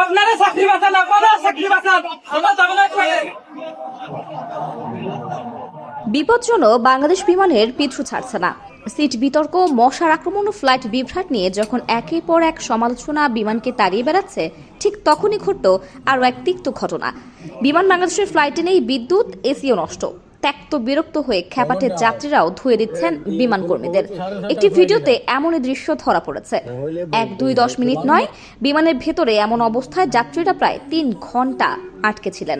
আপনারা চাকরি বাঁচান আপনারা চাকরি বাঁচান আমরা না বাংলাদেশ বিমানের পিছু ছাড়ছে না। সিট বিতর্ক, মশার আক্রমণ ও ফ্লাইট বিভ্রাট নিয়ে যখন একের পর এক সমালোচনা বিমানকে তাড়িয়ে বেড়াচ্ছে, ঠিক তখনই ঘটল আরও এক তিক্ত ঘটনা। বিমান বাংলাদেশের ফ্লাইটে নেই বিদ্যুৎ, এসিও নষ্ট। ত্যক্ত বিরক্ত হয়ে খ্যাপাটের যাত্রীরাও ধুয়ে দিচ্ছেন বিমান কর্মীদের। একটি ভিডিওতে এমনই দৃশ্য ধরা পড়েছে। এক দুই দশ মিনিট নয় বিমানের ভেতরে এমন অবস্থায় যাত্রীরা প্রায় তিন ঘণ্টা আটকে ছিলেন।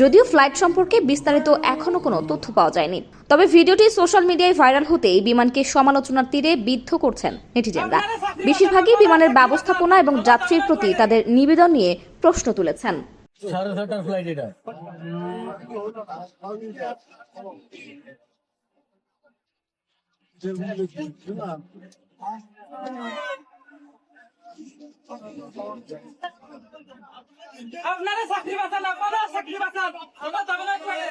যদিও ফ্লাইট সম্পর্কে বিস্তারিত এখনও কোনো তথ্য পাওয়া যায়নি। তবে ভিডিওটি সোশ্যাল মিডিয়ায় ভাইরাল হতেই বিমানকে সমালোচনার তীরে বিদ্ধ করছেন নেটিজেনরা। বেশিরভাগই বিমানের ব্যবস্থাপনা এবং যাত্রীর প্রতি তাদের নিবেদন নিয়ে প্রশ্ন তুলেছেন। সাড়ে ছটার ফ্লাইট এটা আপনারা চাকরি বাঁচান আপনারা চাকরি বাঁচান আমরা যাব না ট্রেনে।